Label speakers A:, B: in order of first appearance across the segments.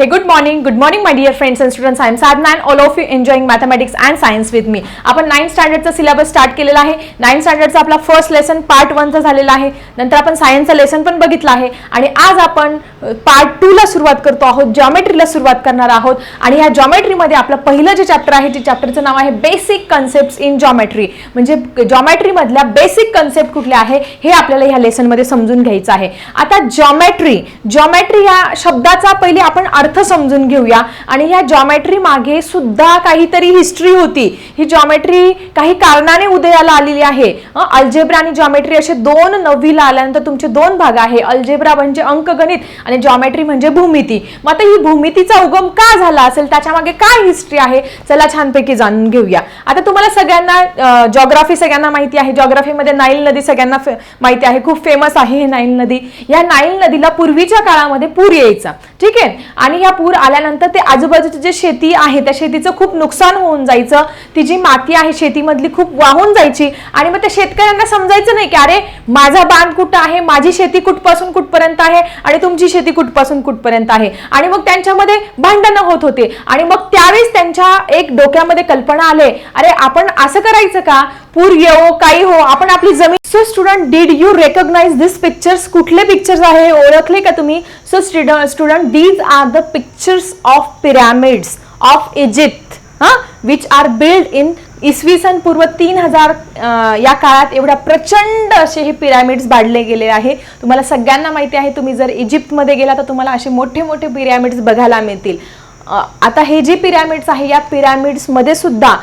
A: Hey good morning good morning my dear friends and students I am Sadhana and all of you enjoying mathematics and science with me आपण ninth स्टँडर्डचा syllabus start केलेला आहे. Ninth स्टँडर्डचा आपला first lesson part वनचा झालेला आहे. नंतर आपण सायन्सचं lesson पण बघितलं आहे. आणि आज आपण पार्ट टूला सुरुवात करतो आहोत. जॉमेट्रीला सुरुवात करणार आहोत. आणि ह्या जॉमेट्रीमध्ये आपलं पहिलं जे चॅप्टर आहे जे चॅप्टरचं नाव आहे बेसिक कन्सेप्ट इन जॉमेट्री म्हणजे जॉमेट्रीमधल्या बेसिक कन्सेप्ट कुठल्या आहे हे आपल्याला ह्या लेसनमध्ये समजून घ्यायचं आहे. आता जॉमेट्री जॉमेट्री या शब्दाचा पहिले आपण अर्थ अर्थ समजून घेऊया. आणि ह्या जॉमेट्री मागे सुद्धा काहीतरी हिस्ट्री होती. ही जॉमेट्री काही कारणाने उदयाला आलेली आहे. अल्जेब्रा आणि जॉमेट्री असे दोन नववीला आल्यानंतर तुमचे दोन भाग आहे. अल्जेब्रा म्हणजे अंकगणित आणि जॉमेट्री म्हणजे भूमिती. मग आता ही भूमितीचा उगम का झाला असेल? त्याच्यामागे काय हिस्ट्री आहे? चला छानपैकी जाणून घेऊया. आता तुम्हाला सगळ्यांना जॉग्राफी सगळ्यांना माहिती आहे. जॉग्राफीमध्ये नाईल नदी सगळ्यांना फे- माहिती आहे. खूप फेमस आहे ही नाईल नदी. या नाईल नदीला पूर्वीच्या काळामध्ये पूर यायचा. ठीक आहे? आणि ह्या पूर आल्यानंतर ते आजूबाजूची जे शेती आहे त्या शेतीचं खूप नुकसान होऊन जायचं. ती जी माती आहे शेतीमधली खूप वाहून जायची. आणि मग त्या शेतकऱ्यांना समजायचं नाही की अरे माझा बांध कुठं आहे? माझी शेती कुठपासून कुठपर्यंत आहे? आणि तुमची शेती कुठपासून कुठपर्यंत आहे? आणि मग त्यांच्यामध्ये भांडणं होत होते. आणि मग त्यावेळेस त्यांच्या एक डोक्यामध्ये कल्पना आले. अरे आपण असं करायचं का? पूर येवो काही हो आपण आपली जमीन. So student did you recognise this pictures कुठले पिक्चर्स आहे? ओळखले का तुम्ही? So student these are the pictures of pyramids of Egypt हा विच आर बिल्ड इन इसवी सन पूर्व तीन हजार या काळात एवढ्या प्रचंड असे हे पिरॅमिड्स बांधले गेले आहे. तुम्हाला सगळ्यांना माहिती आहे तुम्ही जर इजिप्तमध्ये गेला तर तुम्हाला असे मोठे मोठे पिरॅमिड्स बघायला मिळतील. आता हे जे पिरॅमिड्स आहे या पिरॅमिड्समध्ये सुद्धा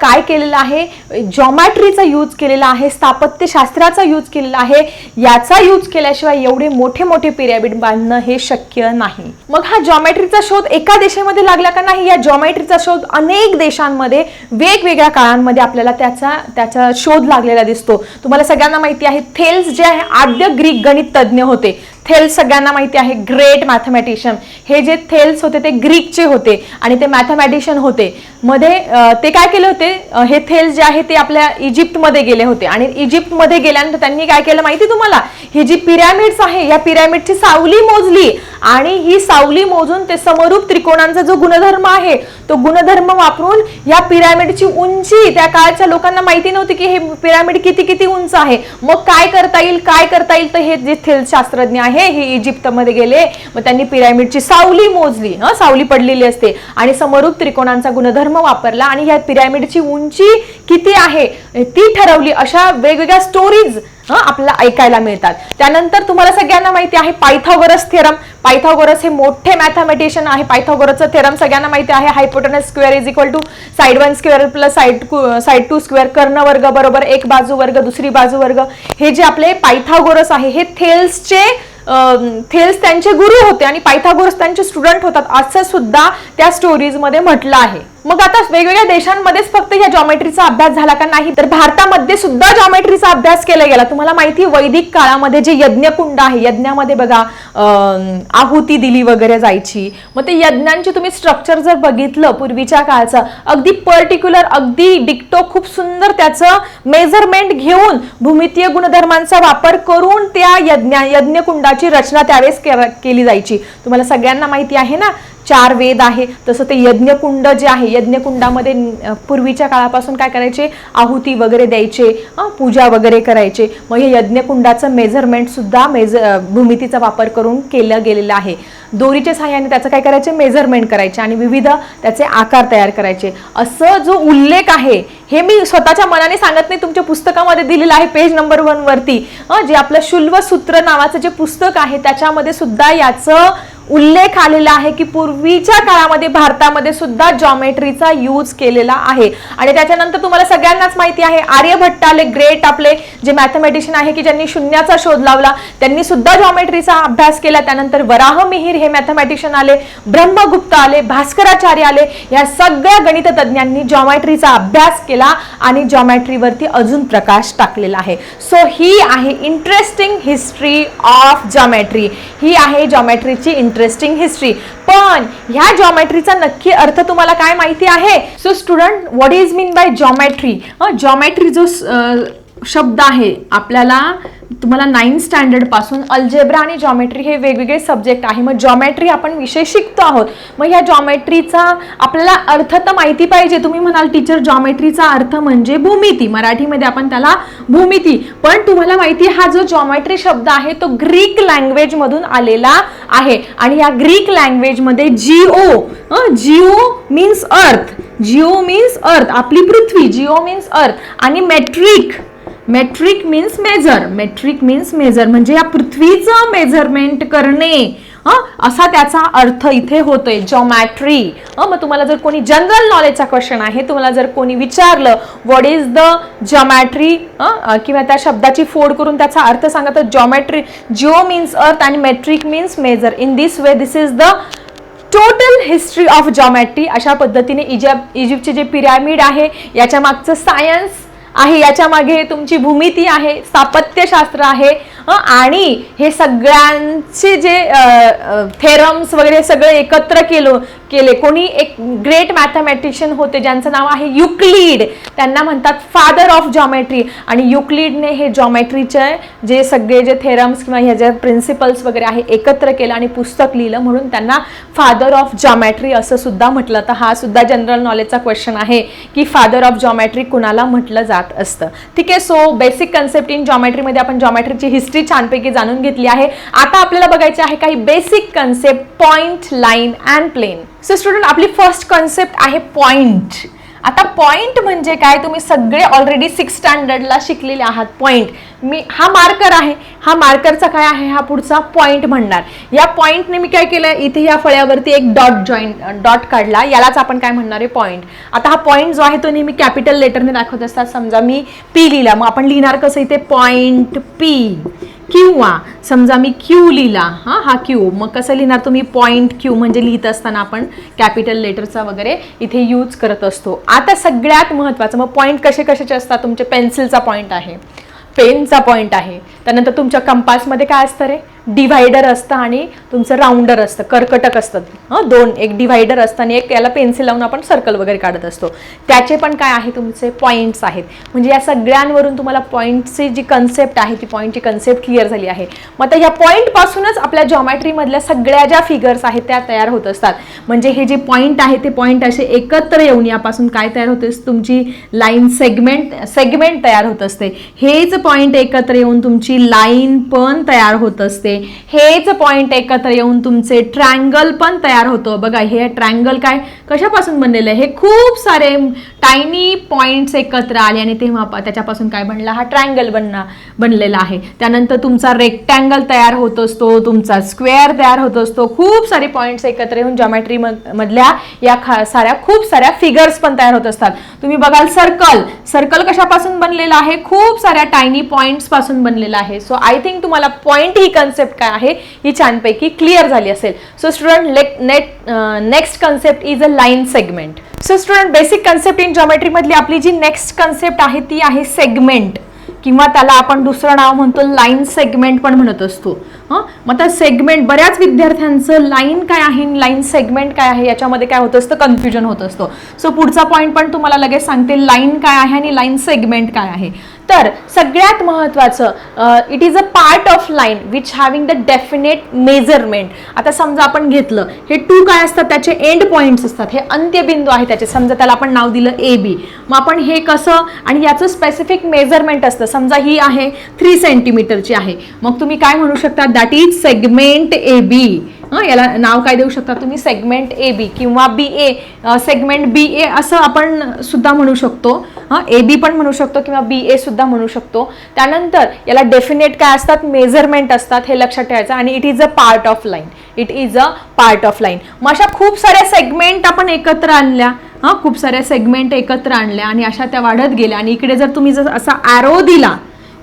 A: काय केलेलं आहे? जॉमॅट्रीचा यूज केलेला आहे स्थापत्यशास्त्राचा यूज केलेला आहे याचा यूज केल्याशिवाय एवढे मोठे मोठे पिरॅमिड बांधणं हे शक्य नाही. मग हा जॉमॅट्रीचा शोध एका देशामध्ये लागला का नाही? या जॉमॅट्रीचा शोध अनेक देशांमध्ये वेगवेगळ्या काळांमध्ये आपल्याला त्याचा त्याचा शोध लागलेला दिसतो. तुम्हाला सगळ्यांना माहिती आहे थेल्स जे आहे आद्य ग्रीक गणित तज्ज्ञ होते. थेल्स सगळ्यांना माहिती आहे ग्रेट मॅथमॅटिशियन हे जे थेल्स होते ते ग्रीकचे होते आणि ते मॅथमॅटिशियन होते. मध्ये ते काय केले होते? हे थेल्स जे आहे ते आपल्या इजिप्तमध्ये गेले होते. आणि इजिप्तमध्ये गेल्यानंतर त्यांनी काय केलं माहिती तुम्हाला? ही जी पिरॅमिड्स आहे या पिरॅमिडची सावली मोजली. आणि ही सावली मोजून ते समरूप त्रिकोणांचा जो गुणधर्म आहे तो गुणधर्म वापरून या पिरॅमिडची उंची त्या काळच्या लोकांना माहिती नव्हती की हे पिरॅमिड किती किती उंच आहे. मग काय करता येईल काय करता येईल तर हे जे थेल्स शास्त्रज्ञ आहे हे इजिप्तमध्ये गेले. मग त्यांनी पिरॅमिडची सावली मोजली. हं सावली पडलेली असते. आणि समरूप त्रिकोणांचा गुणधर्म वापरला आणि या पिरॅमिडची उंची किती आहे? ती ठरवली अशा वेगवेगळ्या स्टोरीज आपल्याला ऐकायला मिळतात. त्यानंतर तुम्हाला सगळ्यांना माहिती आहे पायथागोरस थेरम पायथागोरस हे मोठे मॅथमॅटिशियन आहे. पायथागोरसचं थेरम सगळ्यांना माहिती आहे. Hypotenuse square is equal to side one square plus side side two square कर्ण वर्ग बरोबर एक बाजू वर्ग दुसरी बाजू वर्ग. हे जे आपले पायथागोरस आहे हे थेल्सचे थेल्स त्यांचे गुरु होते आणि पायथागोरस त्यांचे स्टुडंट होतात. असं सुद्धा त्या स्टोरीजमध्ये म्हटलं आहे. मग आता वेगवेगळ्या देशांमध्येच फक्त या जॉमेट्रीचा अभ्यास झाला का नाही? तर भारतामध्ये सुद्धा जॉमेट्रीचा अभ्यास केला गेला. तुम्हाला माहिती वैदिक काळामध्ये जे यज्ञकुंड आहे यज्ञामध्ये बघा आहुती दिली वगैरे जायची. मग ते यज्ञांचे तुम्ही स्ट्रक्चर जर बघितलं पूर्वीच्या काळचं अगदी पर्टिक्युलर अगदी डिक्टो खूप सुंदर त्याचं मेजरमेंट घेऊन भूमितीय गुणधर्मांचा वापर करून त्या यज्ञ यज्ञकुंडाची रचना त्यावेळेस केली जायची. तुम्हाला सगळ्यांना माहिती आहे ना? चार वेद आहे तसं ते यज्ञकुंड जे आहे यज्ञकुंडामध्ये पूर्वीच्या काळापासून काय करायचे? आहुती वगैरे द्यायचे पूजा वगैरे करायचे. मग हे यज्ञकुंडाचं मेजरमेंटसुद्धा मेज भूमितीचा वापर करून केलं गेलेलं आहे. दोरीच्या सहाय्याने त्याचं काय करायचे? मेजरमेंट करायचे आणि विविध त्याचे आकार तयार करायचे. असं जो उल्लेख आहे हे मी स्वतःच्या मनाने सांगत नाही तुमच्या पुस्तकामध्ये दिलेलं आहे पेज नंबर वनवरती जे आपलं शुल्व सूत्र नावाचं जे पुस्तक आहे त्याच्यामध्ये सुद्धा याचं उल्लेख आलेला आहे की पूर्वीच्या काळामध्ये भारतामध्ये सुद्धा जॉमेट्रीचा यूज केलेला आहे. आणि त्याच्यानंतर तुम्हाला सगळ्यांनाच माहिती आहे आर्यभट्ट आले ग्रेट आपले जे मॅथमॅटिशियन आहे की ज्यांनी शून्याचा शोध लावला त्यांनी सुद्धा जॉमेट्रीचा अभ्यास केला. त्यानंतर वराह मिहीर हे मॅथमॅटिशियन आले ब्रह्मगुप्त आले भास्कराचार्य आले या सगळ्या गणित तज्ज्ञांनी जॉमेट्रीचा अभ्यास केला आणि जॉमेट्रीवरती अजून प्रकाश टाकलेला आहे. सो ही आहे इंटरेस्टिंग हिस्ट्री ऑफ जॉमेट्री ही आहे जॉमेट्रीची इंटरेस्टिंग हिस्ट्री पण ह्या जॉमेट्रीचा नक्की अर्थ तुम्हाला काय माहिती आहे? So student what is mean by geometry geometry जो शब्द आहे. आपल्याला तुम्हाला नाईन्थ स्टँडर्डपासून अल्जेब्रा आणि जॉमेट्री हे वेगवेगळे सब्जेक्ट आहे. मग जॉमेट्री आपण विषय शिकतो आहोत. मग ह्या जॉमेट्रीचा आपल्याला अर्थ तर माहिती पाहिजे. तुम्ही म्हणाल टीचर जॉमेट्रीचा अर्थ म्हणजे भूमिती. मराठीमध्ये आपण त्याला भूमिती. पण तुम्हाला माहिती आहे, हा जो जॉमेट्री शब्द आहे तो ग्रीक लँग्वेज मधून आलेला आहे. आणि या ग्रीक लँग्वेजमध्ये geo geo means earth geo means अर्थ आपली पृथ्वी जिओ मीन्स अर्थ आणि metric metric means measure metric means measure म्हणजे या पृथ्वीचं मेजरमेंट करणे. असा त्याचा अर्थ इथे होतोय. जॉमॅट्री मग तुम्हाला जर कोणी जनरल नॉलेजचा क्वेश्चन आहे तुम्हाला जर कोणी विचारलं व्हॉट इज द जॉमॅट्री किंवा त्या शब्दाची फोड करून त्याचा अर्थ सांगा तर जॉमॅट्री जिओ मीन्स अर्थ आणि metric means measure in this way this is the total history of geometry अशा पद्धतीने इजिप्त इजिप्तचे जे पिरॅमिड आहे याच्या मागचं सायन्स आहे. याच्या मागे तुमची भूमिती आहे स्थापत्यशास्त्र आहे आणि हे सगळ्यांचे जे थेरम्स वगैरे सगळे एकत्र केलो केले. कोणी एक ग्रेट मॅथमॅटिशियन होते ज्यांचं नाव आहे युक्लीड. त्यांना म्हणतात फादर ऑफ जॉमेट्री आणि युक्लीडने हे जॉमेट्रीचे जे सगळे जे थेरम्स किंवा ह्या ज्या प्रिन्सिपल्स वगैरे आहे एकत्र केलं आणि पुस्तक लिहिलं. म्हणून त्यांना फादर ऑफ जॉमॅट्री असं सुद्धा म्हटलं तर हा सुद्धा जनरल नॉलेजचा क्वेश्चन आहे की फादर ऑफ जॉमॅट्री कुणाला म्हटलं जात असतं. ठीक आहे सो बेसिक कन्सेप्ट इन जॉमेट्रीमध्ये आपण जॉमेट्रीची हिस्ट्री छानपैकी जाणून घेतली आहे. आता आपल्याला बघायचे आहे काही basic concept point line and plane so student आपली फर्स्ट कॉन्सेप्ट आहे पॉइंट आता पॉइंट म्हणजे काय? तुम्ही सगळे ऑलरेडी सिक्स स्टँडर्डला शिकलेले आहात. पॉइंट मी हा मार्कर आहे. हा मार्करचा काय आहे? हा पुढचा पॉइंट म्हणणार. या पॉइंटने मी काय केलं? इथे या फळ्यावरती एक डॉट जॉईंट डॉट काढला. यालाच आपण काय म्हणणार आहे? पॉइंट आता हा पॉइंट जो आहे तो नेहमी कॅपिटल लेटरने दाखवत असतात. समजा मी पी लिहिला. मग आपण लिहिणार कसं? इथे पॉइंट पी किंवा समजा मी क्यू लिहिला हा हा क्यू. मग कसं लिहिणार तुम्ही? पॉईंट क्यू म्हणजे लिहित असताना आपण कॅपिटल लेटरचा वगैरे इथे यूज करत असतो. आता सगळ्यात महत्त्वाचं मग पॉईंट कसे कशाचे असतात? तुमचे पेन्सिलचा पॉईंट आहे पेनचा पॉईंट आहे. त्यानंतर तुमच्या कंपासमध्ये काय असतं रे? डिव्हायडर असतं आणि तुमचं राऊंडर असतं कर्कटक असतं. हां दोन एक डिव्हायडर असतं आणि एक याला पेन्सिल लावून आपण सर्कल वगैरे काढत असतो. त्याचे पण काय आहे तुमचे पॉईंट्स आहेत. म्हणजे या सगळ्यांवरून तुम्हाला पॉईंटची जी कन्सेप्ट आहे ती पॉईंटची कन्सेप्ट क्लिअर झाली आहे. मग आता या पॉईंटपासूनच आपल्या जॉमॅट्रीमधल्या सगळ्या ज्या फिगर्स आहेत त्या तयार होत असतात. म्हणजे हे जे पॉईंट आहे ते पॉईंट असे एकत्र येऊन यापासून काय तयार होते तुमची लाईन सेगमेंट सेगमेंट तयार होत असते. हेच पॉईंट एकत्र येऊन तुमची लाईन पण तयार होत असते. हेच पॉईंट एकत्र येऊन तुमचे ट्रँगल पण तयार होतं. बघा हे ट्रँगल काय? कशापासून बनलेलं आहे? हे खूप सारे टायनी पॉइंट्स एकत्र आले आणि तेव्हा त्याच्यापासून काय बनला? हा ट्रँगल बनना बनलेला आहे. त्यानंतर तुमचा रेक्टँगल तयार होत असतो तुमचा स्क्वेअर तयार होत असतो. खूप सारे पॉईंट्स एकत्र येऊन जॉमेट्री मधल्या या खा साऱ्या खूप साऱ्या फिगर्स पण तयार होत असतात. तुम्ही बघाल सर्कल सर्कल कशापासून बनलेलं आहे? खूप साऱ्या टायनी पॉइंट्सपासून बनलेला आहे. सो आय थिंक तुम्हाला पॉईंट ही कन्सेप्ट काय आहे ही छानपैकी क्लिअर झाली असेल. So student let net next concept is a line segment so student basic concept in geometry मधली आपली जी नेक्स्ट कन्सेप्ट आहे ती आहे सेगमेंट किंवा त्याला आपण दुसरं नाव म्हणतो लाईन सेगमेंट पण म्हणत असतो. हं? मग त्या सेगमेंट बऱ्याच विद्यार्थ्यांचं लाईन काय आहे? लाईन सेगमेंट काय आहे? याच्यामध्ये काय होत असतं? कन्फ्युजन होत असतं. सो पुढचा पॉईंट पण तुम्हाला लगेच सांगते लाईन काय आहे आणि लाईन सेगमेंट काय आहे. तर सगळ्यात महत्त्वाचं it is a part of line which having the definite measurement आता समजा आपण घेतलं हे टू काय असतात? त्याचे एंड पॉईंट्स असतात. हे अंत्यबिंदू आहे त्याचे. समजा त्याला आपण नाव दिलं ए बी मग आपण हे कसं आणि याचं स्पेसिफिक मेजरमेंट असतं. समजा ही आहे थ्री सेंटीमीटरची आहे. मग तुम्ही काय म्हणू शकता? That is segment A B हां याला नाव काय देऊ शकता तुम्ही? सेगमेंट ए बी किंवा बी ए सेगमेंट बी ए असं आपण सुद्धा म्हणू शकतो. हां ए बी पण म्हणू शकतो किंवा बी ए सुद्धा म्हणू शकतो. त्यानंतर याला डेफिनेट काय असतात? मेजरमेंट असतात. हे लक्षात ठेवायचं. आणि it is a part of line it is a part of line मग अशा खूप साऱ्या सेगमेंट आपण एकत्र आणल्या. हां खूप साऱ्या सेगमेंट एकत्र आणल्या आणि अशा त्या वाढत गेल्या. आणि इकडे जर तुम्ही जर असा ॲरो दिला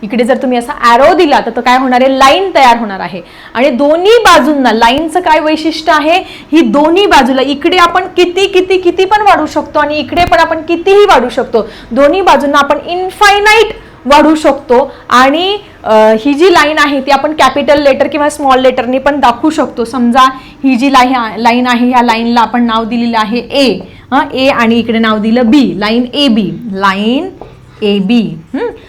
A: इकडे जर तुम्ही असा ॲरो दिला तर तो काय होणार आहे? लाईन तयार होणार आहे. आणि दोन्ही बाजूंना लाईनचं काय वैशिष्ट्य आहे? ही दोन्ही बाजूला इकडे आपण किती किती किती पण वाढू शकतो आणि इकडे पण आपण कितीही वाढू शकतो. दोन्ही बाजूंना आपण इन्फायनाईट वाढू शकतो आणि ही जी लाईन आहे ती आपण कॅपिटल लेटर किंवा स्मॉल लेटरने पण दाखवू शकतो. समजा ही जी लाईन लाईन आहे ह्या लाईनला आपण नाव दिलेलं आहे ए ए आणि इकडे नाव दिलं बी line A B line A B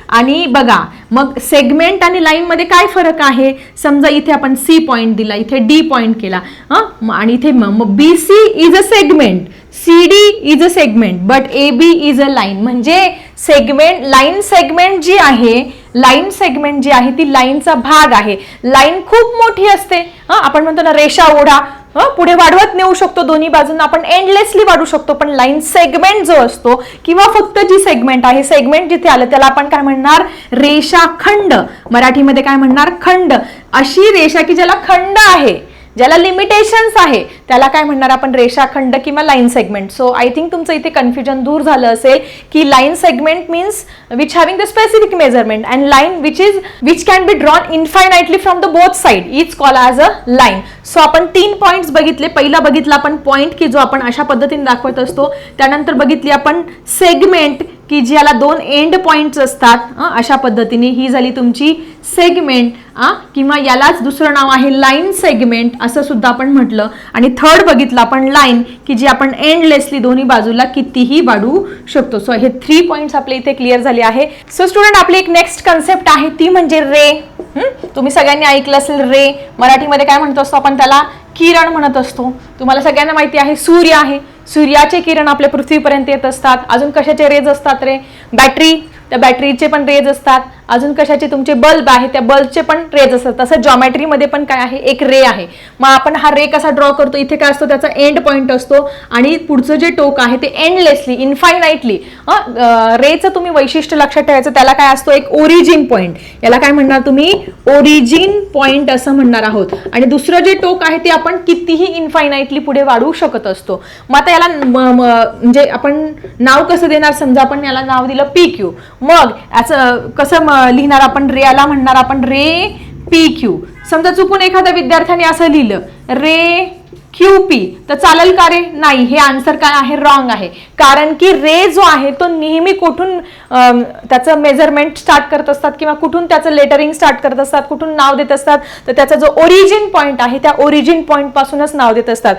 A: आणि बघा मग सेगमेंट आणि लाईनमध्ये काय फरक आहे? समजा इथे आपण सी पॉईंट दिला इथे डी पॉईंट केला हं? आणि इथे मग B C is a segment C D is a segment but A B is a line म्हणजे सेगमेंट लाईन सेगमेंट जी आहे लाईन सेगमेंट जी आहे ती लाईनचा भाग आहे. लाईन खूप मोठी असते. हां? आपण म्हणतो ना रेषा ओढा. पुढे वाढवत नेऊ शकतो दोन्ही बाजूंना. आपण एंडलेसली वाढू शकतो पण लाईन सेगमेंट जो असतो किंवा फक्त जी सेगमेंट आहे सेगमेंट जिथे आलं त्याला आपण काय म्हणणार? रेषाखंड. मराठीमध्ये काय म्हणणार? खंड. अशी रेषा की ज्याला खंड आहे. ज्याला लिमिटेशन्स आहे त्याला काय म्हणणार आपण? रेषाखंड किंवा line segment so I think तुमचं इथे कन्फ्युजन दूर झालं असेल की line segment means which having the specific measurement and line which is which can be drawn infinitely from the both side is call as a line so आपण तीन points बघितले. पहिला बघितला आपण पॉईंट की जो आपण अशा पद्धतीने दाखवत असतो. त्यानंतर बघितली आपण सेगमेंट की ज्याला दोन एंड पॉईंट्स असतात अशा पद्धतीने ही झाली तुमची सेगमेंट किंवा यालाच दुसरं नाव आहे लाईन सेगमेंट असं सुद्धा आपण म्हटलं. आणि थर्ड बघितलं आपण लाईन की जी आपण एंडलेसली दोन्ही बाजूला कितीही वाढवू शकतो. सो हे थ्री पॉईंट्स आपले इथे क्लिअर झाले आहे. सो स्टुडंट आपली एक नेक्स्ट कन्सेप्ट आहे ती म्हणजे रे. तुम्ही सगळ्यांनी ऐकलं असेल रे. मराठीमध्ये काय म्हणतो असतो आपण त्याला? किरण म्हणत असतो. तुम्हाला सगळ्यांना माहिती आहे सूर्य आहे. सूर्याचे किरण आपल्या पृथ्वीपर्यंत येत असतात. अजून कशाचे रेज असतात रे? बॅटरी त्या बॅटरीचे पण रेज असतात. अजून कशाचे तुमचे बल्ब आहे त्या बल्बचे पण रेज असतात. तसं जॉमेट्रीमध्ये पण काय आहे? एक रे आहे. मग आपण हा रे कसा ड्रॉ करतो? इथे काय असतो? त्याचा एंड पॉईंट असतो. आणि पुढचं जे टोक आहे ते एंडलेसली इन्फायनाईटली रेचं तुम्ही वैशिष्ट्य लक्षात ठेवायचं. त्याला काय असतो? एक ओरिजिन पॉईंट याला काय म्हणणार तुम्ही? ओरिजिन पॉईंट असं म्हणणार आहोत. आणि दुसरं जे टोक आहे ते आपण कितीही इन्फायनाईटली पुढे वाढवू शकत असतो. मग आता याला म- म्हणजे आपण नाव कसं देणार? समजा आपण याला नाव दिलं पी क्यू मग याचं कसं लिहिणार आपण रे याला म्हणणार आपण रे पी क्यू समजा चुकून एखाद्या विद्यार्थ्याने असं लिहिलं रे क्यू पी तर चालेल का रे? नाही हे आन्सर काय आहे? रॉंग आहे. कारण की रे जो आहे तो नेहमी कुठून त्याचं मेजरमेंट स्टार्ट करत असतात किंवा कुठून त्याचं लेटरिंग स्टार्ट करत असतात कुठून नाव देत असतात तर त्याचा जो ओरिजिन पॉईंट आहे त्या ओरिजिन पॉईंटपासूनच नाव देत असतात.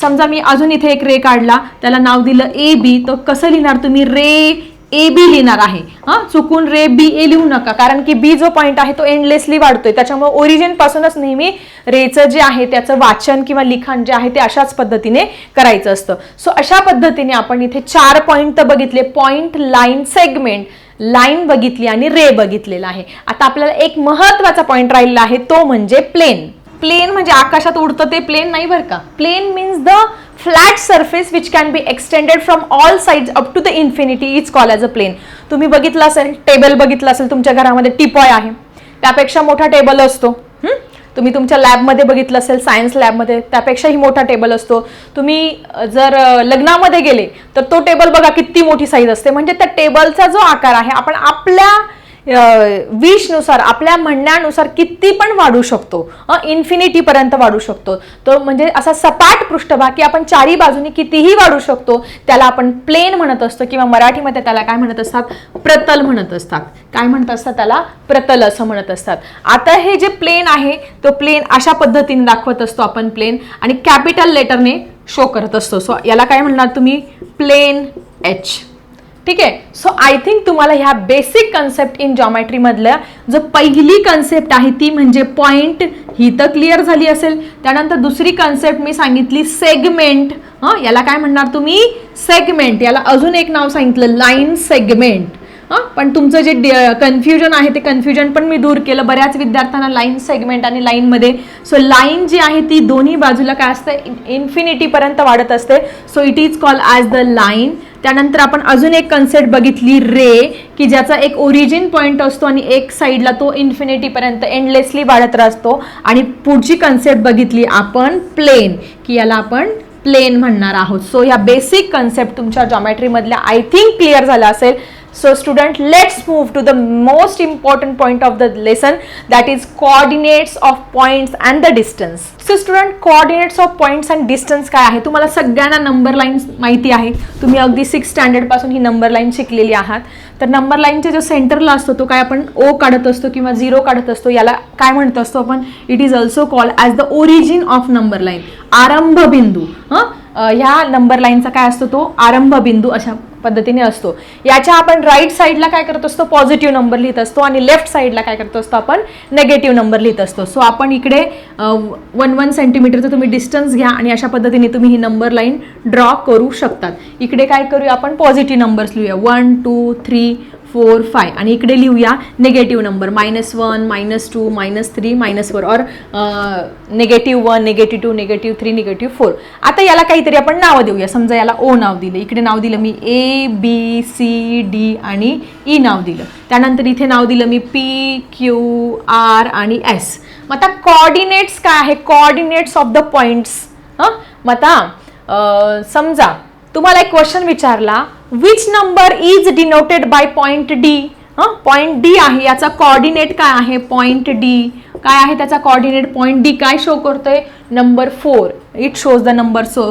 A: समजा मी अजून इथे एक रे काढला त्याला नाव दिलं ए बी तर कसं लिहिणार तुम्ही? रे ए बी लिहिणार आहे. हा? चुकून रे बी ए लिहू नका. कारण की बी जो पॉईंट आहे तो एंडलेसली वाढतोय. त्याच्यामुळे ओरिजिन पासूनच नेहमी रेचं जे आहे त्याचं वाचन किंवा लिखाण जे आहे ते अशाच पद्धतीने करायचं असतं. सो अशा पद्धतीने आपण इथे चार पॉईंट तर बघितले. पॉईंट लाईन सेगमेंट लाईन बघितली आणि रे बघितलेला आहे. आता आपल्याला एक महत्त्वाचा पॉईंट राहिलेला आहे तो म्हणजे प्लेन प्लेन म्हणजे आकाशात उडतं ते प्लेन नाही बरं का? Plane means the flat surface which can be extended from all sides up to the infinity is call as a plane तुम्ही बघितलं असेल टेबल बघितलं असेल तुमच्या घरामध्ये टिपॉय आहे. त्यापेक्षा मोठा टेबल असतो. तुम्ही तुमच्या लॅबमध्ये बघितलं असेल सायन्स लॅबमध्ये त्यापेक्षाही मोठा टेबल असतो. तुम्ही जर लग्नामध्ये गेले तर तो टेबल बघा किती मोठी साईज असते. म्हणजे त्या टेबलचा जो आकार आहे आपण आपल्या विशनुसार आपल्या म्हणण्यानुसार किती पण वाढू शकतो. इन्फिनिटीपर्यंत वाढू शकतो. तो म्हणजे असा सपाट पृष्ठभाग की आपण चारी बाजूनी कितीही वाढू शकतो त्याला आपण प्लेन म्हणत असतो किंवा मराठीमध्ये त्याला काय म्हणत असतात? प्रतल म्हणत असतात. काय म्हणत असतात त्याला? प्रतल असं म्हणत असतात. आता हे जे प्लेन आहे तो प्लेन अशा पद्धतीने दाखवत असतो आपण प्लेन आणि कॅपिटल लेटरने शो करत असतो. सो याला काय म्हणणार तुम्ही? प्लेन एच ठीक आहे? सो आय थिंक तुम्हाला ह्या बेसिक कन्सेप्ट इन जॉमेट्री जो पहिली कन्सेप्ट आहे ती म्हणजे पॉइंट ही तर क्लिअर झाली असेल. त्यानंतर दुसरी कन्सेप्ट मी सांगितली सेगमेंट हां? याला काय म्हणणार तुम्ही? सेगमेंट याला अजून एक नाव सांगितलं लाईन सेगमेंट हां? पण तुमचं जे कन्फ्युजन आहे ते कन्फ्युजन पण मी दूर केलं. बऱ्याच विद्यार्थ्यांना लाईन सेगमेंट आणि लाईनमध्ये सो लाईन जी आहे ती दोन्ही बाजूला काय असतं? इन्फिनिटीपर्यंत वाढत असते. So it is call as the line त्यानंतर आपण अजून एक कन्सेप्ट बघितली रे की ज्याचा एक ओरिजिन पॉईंट असतो आणि एक साईडला तो इन्फिनिटीपर्यंत एंडलेसली वाढत राहतो आणि पुढची कन्सेप्ट बघितली आपण प्लेन की याला आपण प्लेन म्हणणार आहोत. सो ह्या बेसिक कन्सेप्ट तुमच्या जॉमेट्रीमधल्या आय थिंक क्लिअर झाला असेल. So student, let's move to the most important point of the lesson that is coordinates of points and the distance. So student, coordinates of points and distance काय आहे? तुम्हाला सगळ्यांना number lines माहिती आहे. तुम्ही अगदी सिक्स स्टँडर्डपासून ही नंबर लाईन शिकलेली आहात. तर नंबर लाईनच्या जो सेंटरला असतो तो काय आपण ओ काढत असतो किंवा झिरो काढत असतो याला काय म्हणत असतो आपण? It is also call as the origin of number line आरंभ बिंदू हां? ह्या नंबर लाईनचा काय असतो तो? आरंभ बिंदू अशा पद्धतीने असतो. याच्या आपण राईट साईडला काय करत असतो? पॉझिटिव्ह नंबर लिहित असतो आणि लेफ्ट साईडला काय करत असतो? आपण नेगेटिव्ह नंबर लिहित असतो. सो आपण इकडे वन वन सेंटीमीटरचं तुम्ही डिस्टन्स घ्या आणि अशा पद्धतीने तुम्ही ही नंबर लाईन ड्रॉ करू शकतात. इकडे काय करूया आपण? पॉझिटिव्ह नंबर्स लिहूया. One two three four five आणि इकडे लिहूया negative number minus one minus two minus three minus four और negative one negative two negative three negative four आता याला काहीतरी आपण नावं देऊया. समजा याला ओ नाव दिलं. इकडे नाव दिलं मी ए बी सी डी आणि ई नाव दिलं. त्यानंतर इथे नाव दिलं मी पी क्यू आर आणि एस मग आता कॉर्डिनेट्स काय आहे? कॉर्डिनेट्स ऑफ द पॉईंट्स हां? मग आता समजा तुम्हाला एक क्वेश्चन विचारला which number is denoted by point D हं? पॉइंट डी आहे याचा कॉर्डिनेट काय आहे? पॉइंट डी काय आहे त्याचा कॉर्डिनेट पॉइंट डी काय शो करतोय? Number four it shows the number so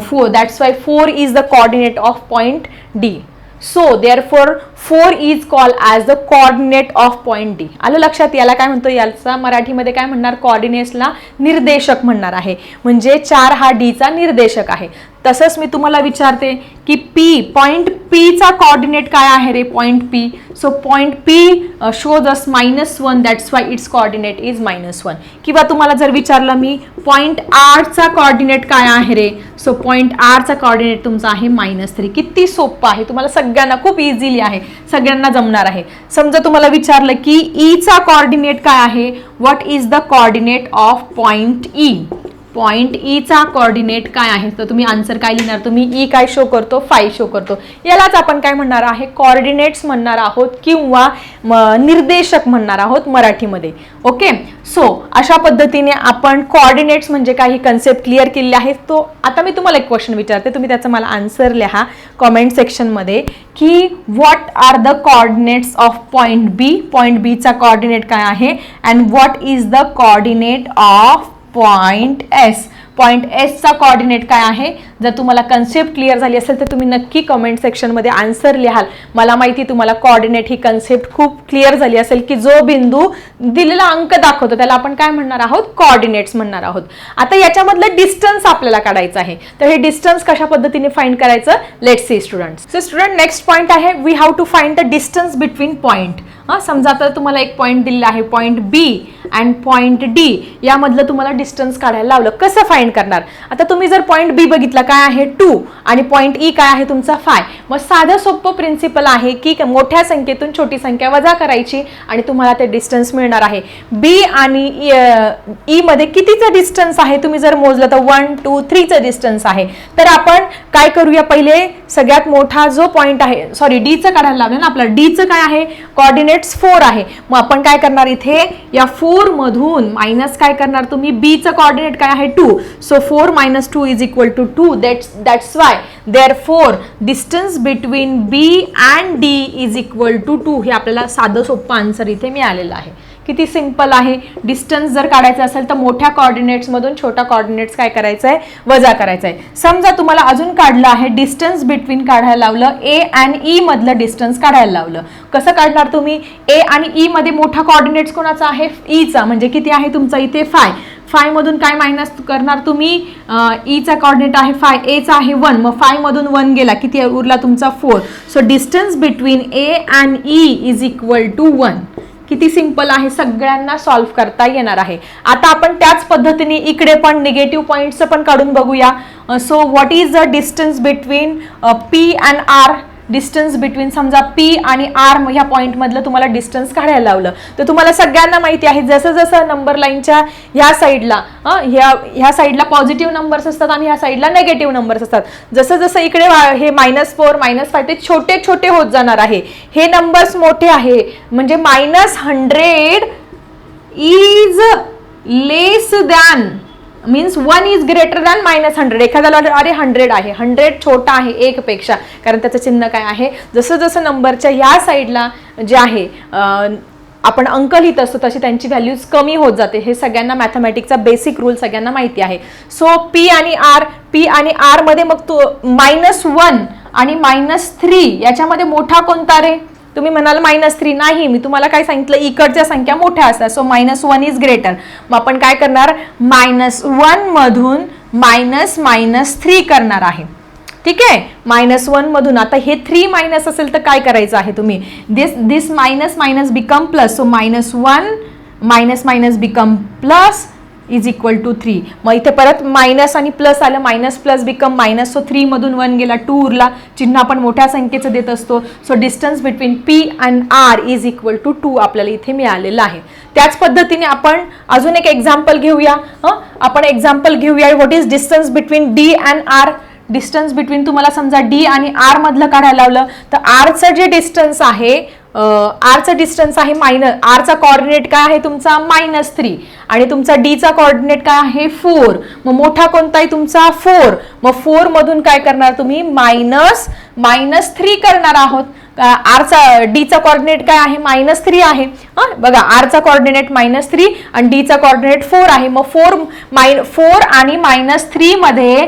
A: four that's why four is the coordinate of point D so there four four is call as the coordinate of point D. आलं लक्षात? याला काय म्हणतो? याचा मराठीमध्ये काय म्हणणार? कॉर्डिनेट्सला निर्देशक म्हणणार आहे. म्हणजे चार हा डीचा निर्देशक आहे. तसंच मी तुम्हाला विचारते की पी पॉईंट पीचा कॉर्डिनेट काय आहे रे? Point P. So point P shows us minus one that's why its coordinate is minus one किंवा तुम्हाला जर विचारलं मी पॉईंट आरचा कॉर्डिनेट काय आहे रे? सो पॉइंट आरचा कॉर्डिनेट तुमचा आहे मायनस थ्री किती सोपं आहे. तुम्हाला सगळ्यांना खूप इझिली आहे. सगळ्यांना जमणार आहे. समजा तुम्हाला विचारलं की e ईचा कॉर्डिनेट काय आहे? What is the coordinate of point E point Icha coordinate काय आहे? तर तुम्ही आन्सर काय लिहिणार? तुम्ही ई काय शो करतो? फाय शो करतो. यालाच आपण काय म्हणणार आहे? कॉर्डिनेट्स म्हणणार आहोत किंवा म, निर्देशक म्हणणार आहोत मराठीमध्ये. ओके सो अशा पद्धतीने आपण कॉर्डिनेट्स म्हणजे काही कन्सेप्ट क्लिअर केलेले आहेत तो आता मी तुम्हाला एक क्वेश्चन विचारते. तुम्ही त्याचा मला आन्सर लिहा कॉमेंट सेक्शनमध्ये की what are the coordinates of point B point बीचा कॉर्डिनेट काय आहे? And what is the coordinate of point S point एसचा coordinate काय आहे? जर तुम्हाला कन्सेप्ट क्लिअर झाली असेल तर तुम्ही नक्की कमेंट सेक्शनमध्ये आन्सर लिहाल. मला माहिती तुम्हाला कॉर्डिनेट ही कन्सेप्ट खूप क्लिअर झाली असेल की जो बिंदू दिलेला अंक दाखवतो त्याला आपण काय म्हणणार आहोत? कॉर्डिनेट्स म्हणणार आहोत. आता याच्यामधलं डिस्टन्स आपल्याला काढायचं आहे. तर हे डिस्टन्स कशा पद्धतीने फाइंड करायचं? Let see student so student next point आहे we have to find the distance between point हां समजा तर तुम्हाला एक पॉईंट दिलेला आहे point B and point D यामधलं तुम्हाला डिस्टन्स काढायला लावलं. कसं फाइंड करणार? आता तुम्ही जर पॉईंट बी बघितला काय आहे? टू आणि पॉईंट ई e काय आहे तुमचा? फाय मग साधं सोपं प्रिन्सिपल आहे की मोठ्या संख्येतून छोटी संख्या वजा करायची आणि तुम्हाला ते डिस्टन्स मिळणार आहे. बी आणि ई e मध्ये कितीचं डिस्टन्स आहे? तुम्ही जर मोजलं तर वन टू थ्रीचं डिस्टन्स आहे. तर आपण काय करूया पहिले? सगळ्यात मोठा जो पॉईंट आहे सॉरी डीचं काढायला लागलं ना आपलं डीचं काय आहे? कॉर्डिनेट्स फोर आहे. मग आपण काय करणार इथे? या फोरमधून मायनस काय करणार तुम्ही? बीचं कॉर्डिनेट काय आहे? Two so four minus two is equal to two that's that's why there four distance between B and D is equal to two हे आपल्याला साधं सोपं आन्सर इथे मिळालेलं आहे. किती सिंपल आहे? डिस्टन्स जर काढायचं असेल तर मोठ्या कॉर्डिनेट्समधून छोटा कॉर्डिनेट्स काय करायचं आहे वजा करायचं आहे समजा तुम्हाला अजून काढलं आहे डिस्टन्स बिटवीन काढायला लावलं ए अँड ई मधलं डिस्टन्स काढायला लावलं. कसं काढणार तुम्ही? ए आणि ई मध्ये मोठा कॉर्डिनेट्स कोणाचा आहे? ईचा म्हणजे किती आहे तुमचा? इथे फाय फाय मधून काय मायनस करणार तुम्ही? ईचा e कॉर्डिनेट आहे फाय एचा आहे वन मग फाय मधून वन गेला. किती उरला तुमचा? Four so distance between A and E is equal to one किती सिंपल आहे? सगळ्यांना सॉल्व्ह करता येणार आहे. आता आपण त्याच पद्धतीने इकडे पण निगेटिव्ह पॉईंट्सचं पण काढून बघूया. So what is the distance between P and R distance between समजा पी आणि आर ह्या पॉईंटमधलं तुम्हाला डिस्टन्स काढायला लावलं. तर तुम्हाला सगळ्यांना माहिती आहे जसं जसं नंबर लाईनच्या ह्या साईडला ह्या ह्या साईडला पॉझिटिव्ह नंबर्स असतात आणि ह्या साईडला नेगेटिव्ह नंबर्स असतात. जसं जसं इकडे हे मायनस फोर मायनस फाय ते छोटे छोटे होत जाणार आहे. हे नंबर्स मोठे आहे. म्हणजे minus hundred is less than means one is greater than minus hundred एखाद्याला अरे हंड्रेड आहे. हंड्रेड छोटा आहे एक पेक्षा. कारण त्याचं चिन्ह काय आहे? जसं जसं नंबरच्या या साईडला जे आहे आपण अंक लिहित असतो तशी त्यांची व्हॅल्यूज कमी होत जाते. हे सगळ्यांना मॅथमॅटिकचा बेसिक रूल सगळ्यांना माहिती आहे. सो पी आणि आर पी आणि आरमध्ये मग तो मायनस वन आणि मायनस थ्री याच्यामध्ये मोठा कोणता रे? तुम्ही म्हणाल मायनस थ्री नाही मी तुम्हाला काय सांगितलं? इकडच्या संख्या मोठ्या असतात. So minus one is greater मग आपण काय करणार? मायनस वन मधून मायनस मायनस थ्री करणार आहे. ठीक आहे? मायनस वन मधून. आता हे थ्री मायनस असेल तर काय करायचं आहे तुम्ही? This this minus minus become plus so minus one minus minus become plus is equal to three मग इथे परत मायनस आणि प्लस आलं. Minus plus become minus so थ्रीमधून one गेला. टू उरला. चिन्ह आपण मोठ्या संख्येचं देत असतो. So distance between P and R is equal to two आपल्याला इथे मिळालेलं आहे. त्याच पद्धतीने आपण अजून एक एक्झाम्पल घेऊया. हं? आपण एक्झाम्पल घेऊया. What is distance between D and R distance between तुम्हाला समजा डी आणि आर मधलं काढायला लावलं. तर आरचं जे डिस्टन्स आहे आरचं डिस्टन्स आहे मायनस आरचा कॉर्डिनेट काय आहे तुमचा? मायनस थ्री आणि तुमचा डीचा कॉर्डिनेट काय आहे? फोर मग मोठा कोणता आहे तुमचा? फोर मग फोरमधून काय करणार तुम्ही? मायनस मायनस थ्री करणार आहोत. आरचा डीचा कॉर्डिनेट काय आहे? मायनस थ्री आहे. हां? बघा आरचा कॉर्डिनेट मायनस थ्री आणि डीचा कॉर्डिनेट फोर आहे. मग फोर माय फोर आणि मायनस थ्रीमध्ये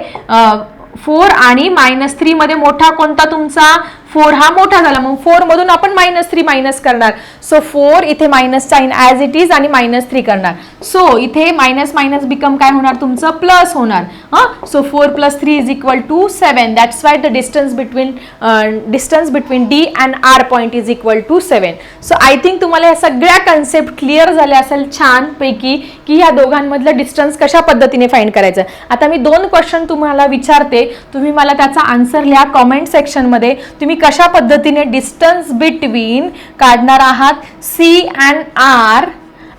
A: फोर आणि मायनस थ्रीमध्ये मोठा कोणता तुमचा? फोर हा मोठा झाला मग फोर मधून आपण मायनस थ्री मायनस करणार. सो फोर इथे minus sign as it is आणि मायनस थ्री करणार. सो इथे मायनस मायनस बिकम काय होणार? तुमचं प्लस होणार. हां? So four plus three is equal to seven that's why the distance between distance between D and R point is equal to seven so I think तुम्हाला या सगळ्या concept clear झाल्या असेल छानपैकी की ह्या दोघांमधलं डिस्टन्स कशा पद्धतीने फाईंड करायचं. आता मी दोन क्वेश्चन तुम्हाला विचारते. तुम्ही मला त्याचा आन्सर लिहा कॉमेंट सेक्शनमध्ये तुम्ही कशा पद्धतीने डिस्टन्स बिटवीन काढणार आहात? सी अँड आर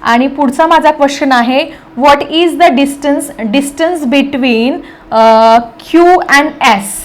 A: आणि पुढचा माझा क्वेश्चन आहे what is the distance distance between Q and S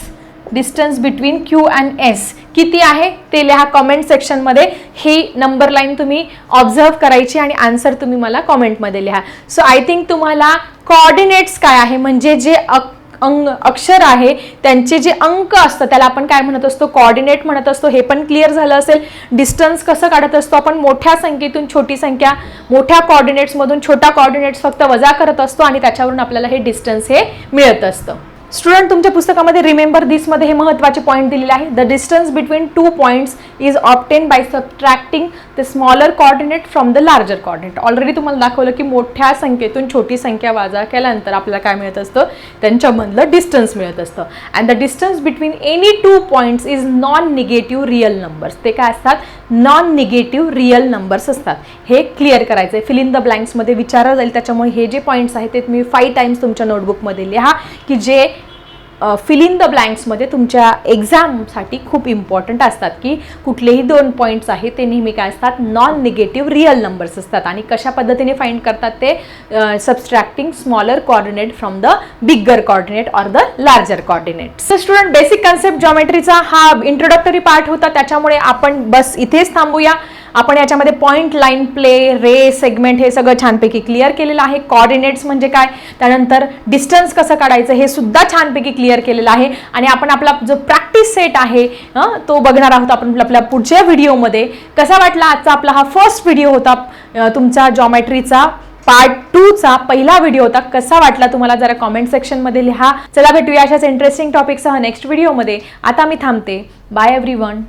A: distance between Q and S किती आहे? ते लिहा कॉमेंट सेक्शनमध्ये ही नंबर लाईन तुम्ही ऑब्झर्व करायची आणि आन्सर तुम्ही मला कॉमेंटमध्ये लिहा. सो आय थिंक तुम्हाला कॉर्डिनेट्स काय आहे? म्हणजे जे अक अंग अक्षर आहे त्यांचे जे अंक असतं त्याला आपण काय म्हणत असतो? कॉर्डिनेट म्हणत असतो. हे पण क्लिअर झालं असेल. डिस्टन्स कसं काढत असतो? आपण मोठ्या संख्येतून छोटी संख्या मोठ्या कॉर्डिनेट्समधून छोटा कॉर्डिनेट्स फक्त वजा करत असतो आणि त्याच्यावरून आपल्याला हे डिस्टन्स हे मिळत असतं. स्टुडंट तुमच्या पुस्तकामध्ये रिमेंबर दिसमध्ये हे महत्त्वाचे पॉईंट दिलेले आहे. The distance between two points is obtain by subtracting the smaller coordinate from the larger coordinate already तुम्हाला दाखवलं की मोठ्या संख्येतून छोटी संख्या वाजा केल्यानंतर आपल्याला काय मिळत असतं? त्यांच्यामधलं डिस्टन्स मिळत असतं. And the distance between any two points is non negative real numbers ते काय असतात? नॉन निगेटिव्ह रिअल नंबर्स असतात. हे क्लिअर करायचं आहे फिल इन द ब्लँक्समध्ये विचारलं जाईल. त्याच्यामुळे हे जे पॉईंट्स आहेत ते तुम्ही फाईव्ह टाइम्स तुमच्या नोटबुकमध्ये लिहा की जे फिल इन द ब्लँक्समध्ये तुमच्या एक्झामसाठी खूप इम्पॉर्टंट असतात की कुठलेही दोन पॉईंट्स आहेत ते नेहमी काय असतात? नॉन निगेटिव्ह रिअल नंबर्स असतात. आणि कशा पद्धतीने फाईंड करतात ते? Subtracting smaller coordinate from the bigger coordinate or the larger coordinate so student basic concept जॉमेट्रीचा हा इंट्रोडक्टरी पार्ट होता. त्याच्यामुळे आपण बस इथेच थांबूया. आपण याच्यामध्ये point line plane ray segment हे सगळं छानपैकी क्लिअर केलेलं आहे. कॉर्डिनेट्स म्हणजे काय? त्यानंतर डिस्टन्स कसं काढायचं हे सुद्धा छानपैकी क्लिअर केलेलं आहे. आणि आपण आपला जो प्रॅक्टिस सेट आहे तो बघणार आहोत आपण आपल्या पुढच्या व्हिडिओमध्ये कसा वाटला आजचा आपला हा फर्स्ट व्हिडिओ होता? तुमचा जॉमेट्रीचा पार्ट टूचा पहिला व्हिडिओ होता. कसा वाटला तुम्हाला? जरा कॉमेंट सेक्शनमध्ये लिहा. चला भेटूया अशाच इंटरेस्टिंग टॉपिकसह नेक्स्ट व्हिडिओमध्ये आता मी थांबते. Bye every one